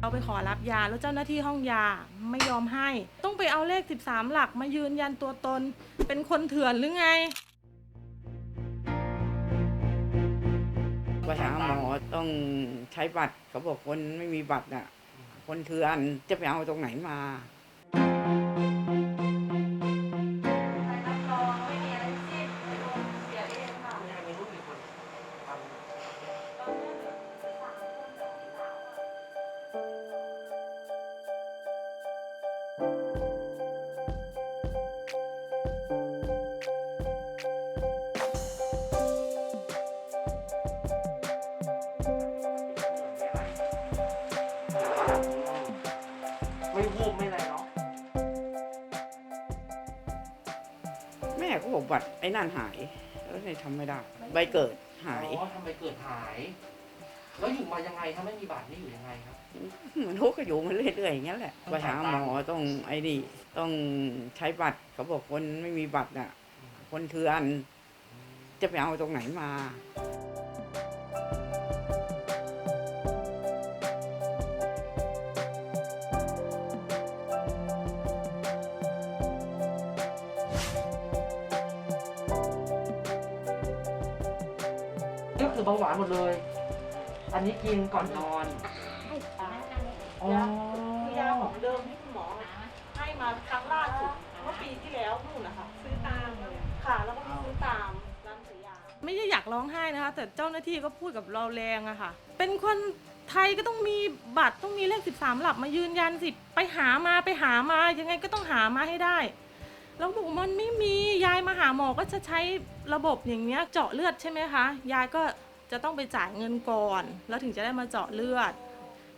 เราไปขอรับยาแล้วเจ้าหน้าที่ห้องยาไม่ยอมให้ ต้องไปเอาเลข 13 หลักมายืนยันตัวตน เป็นคนเถื่อนหรือไง ไปหาหมอต้องใช้บัตรเขาบอกคนไม่มีบัตรน่ะ คนเถื่อนจะไปเอาตรงไหนมา ไม่วูบไม่อะไรเนาะแม่ก็บอกบัตรไอ้นั่นหาย แล้วเลยทำไม่ได้ ใบเกิดหาย อ๋อทำไมเกิดหาย แล้วอยู่มายังไงถ้าไม่มีบาทนี่อยู่ยังไงครับเหมือนทุกข์ก็อยู่มาเรื่อยๆอย่างนั้นแหละไปหาหมอต้องไอ้นี่ต้องใช้บัตรเขาบอกคนไม่มีบัตรน่ะ คนเถื่อนจะไปเอาตรงไหนมา ก็คือเบาหวานหมดเลย อันนี้กินก่อนนอนอ๋อคือยาของเดิมที่คุณหมอให้มาครั้งล่าสุดเมื่อปีที่แล้วนู่นนะคะซื้อตามค่ะ แล้วก็ไปซื้อตามร้านขายยา ไม่ได้อยากร้องไห้นะคะ แต่เจ้าหน้าที่ก็พูดกับเราแรงอะค่ะ เป็นคนไทยก็ต้องมีบัตรต้องมีเลข 13 หลักมายืนยันสิ ไปหามาไปหามายังไงก็ต้องหามาให้ได้ แล้วบอกมันไม่มียายมาหาหมอก็จะใช้ระบบอย่างเงี้ยเจาะเลือดใช่ไหมคะ ยายก็จะต้องไปจ่ายเงินก่อน แล้วถึงจะได้มาเจาะเลือด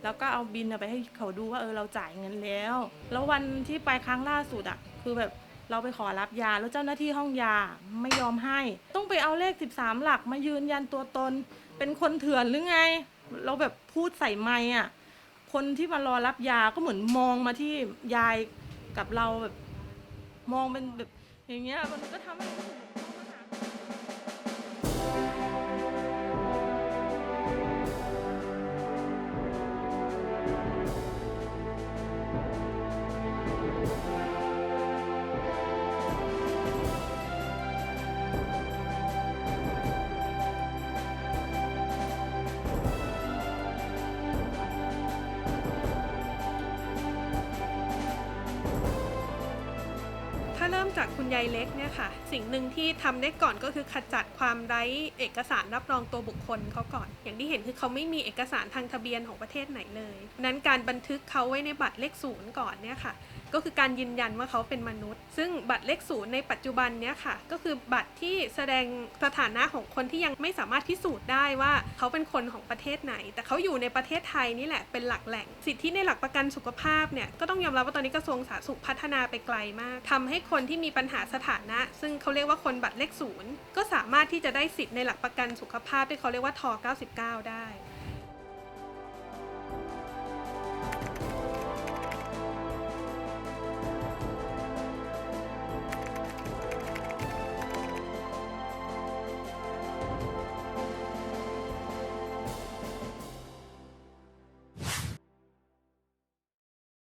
แล้วก็เอาบินไปให้เขาดูว่าเออเราจ่ายเงินแล้ว แล้ววันที่ไปครั้งล่าสุดอะคือแบบเราไปขอรับยาแล้วเจ้าหน้าที่ห้องยาไม่ยอมให้ ต้องไปเอาเลข 13 หลักมายืนยันตัวตน เป็นคนเถื่อนหรือไง เราแบบพูดใส่ไม้อะคนที่มารอรับยาก็เหมือนมองมาที่ยายกับเราแบบ มองเป็นแบบอย่างเงี้ยมันก็ทำให้เรารู้สึก เริ่มจากคุณยายเล็กเนี่ยค่ะ สิ่งหนึ่งที่ทำได้ก่อนก็คือขจัดความไร้เอกสารรับรองตัวบุคคลเขาก่อน อย่างที่เห็นคือเขาไม่มีเอกสารทางทะเบียนของประเทศไหนเลยนั้นการบันทึกเขาไว้ในบัตรเลขศูนย์ก่อนเนี่ยค่ะ ก็คือการยืนยันว่าเขาเป็นมนุษย์ ซึ่งบัตรเลขศูนย์ในปัจจุบันเนี่ยค่ะ ก็คือบัตรที่แสดงสถานะของคนที่ยังไม่สามารถพิสูจน์ได้ว่าเขาเป็นคนของประเทศไหน แต่เขาอยู่ในประเทศไทยนี่แหละเป็นหลักแหล่ง สิทธิในหลักประกันสุขภาพเนี่ยก็ต้องยอมรับว่าตอนนี้กระทรวงสาธารณสุขพัฒนาไปไกลมากทำให้คนที่มีปัญหาสถานะ ซึ่งเขาเรียกว่าคนบัตรเลขศูนย์ก็สามารถที่จะได้สิทธิ์ในหลักประกันสุขภาพที่เขาเรียกว่าท 99 ได้